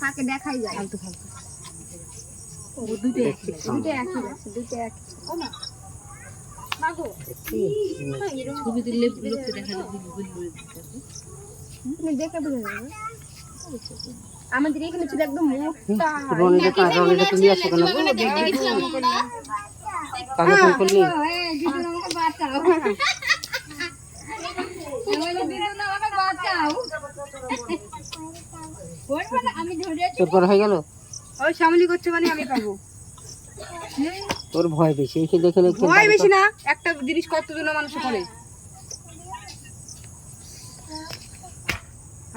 ফাঁকে দেখাই যায়। ফালতু ফালতু। দুটো একই। দুটো একই ছবি তুললে লোককে দেখা যাবে গুলি গুলি তুমি দেখে বুঝে যাবে আমাদের এখানে ছিল একদম মোটা। রনিটা কার রনিটা তুমি আসো কেন? গো? কাকে ফোন করলি? এই, দিদুন আমাকে বাঁচাও। তোর পর হয়ে গেল? ওই শ্যামলি করছে মানে আমি পাবো। তোর ভয় বেশি এসে দেখে দেখে ভয় বেশি না একটা জিনিস কতজন মানুষ করে।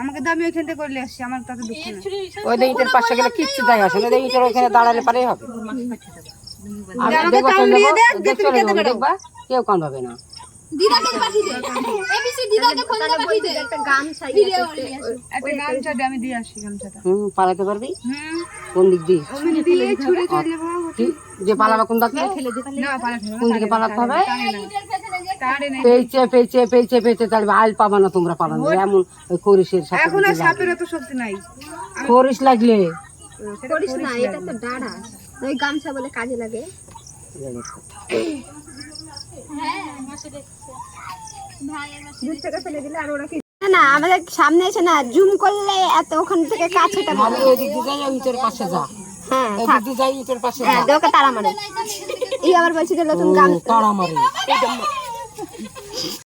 আমাকে আমি ওইখান থেকে করলে আসছি আমার তাতে দুঃখ ওই ইটের পাশে গেলে কিচ্ছু যায় আসে না ইটের ওইখানে দাঁড়ালে পারেই হবে। দেখব কেউ কামড়াবে না। দিদাকে পাঠিয়ে দে। এবিসি দিদাকে ফোন দিয়ে পাঠিয়ে দে। একটা গামছা ভিডিও একটা গামছা দে আমি দিয়ে আসি গামছাটা। হুম পালাতে পারবি? হুম। কোন দিক দিয়ে? ওখানে দিলে ছুড়ে চলে যাব। যে পালাবা কোন দিকে? না পালাতে হবে কোন দিকে পালাতে হবে? তাড়ে নেই। পেয়েছে পেয়েছে পেয়েছে পেয়েছে তাহলে আইল পাবা না তোমরা পাবা না। এমন ওই খরিসের সাথে এখন আর সাপের লাগে। শক্তি নাই। খরিস লাগলে। করিস না এটা তো ডাড়া। ওই গামছা বলে কাজে লাগে। না আমাদের সামনে এসে না জুম করলে এত ওখান থেকে কাছে পাশে যা। হ্যাঁ হ্যাঁ তারা মারে এই আবার বলছি যে নতুন গান তারা মারে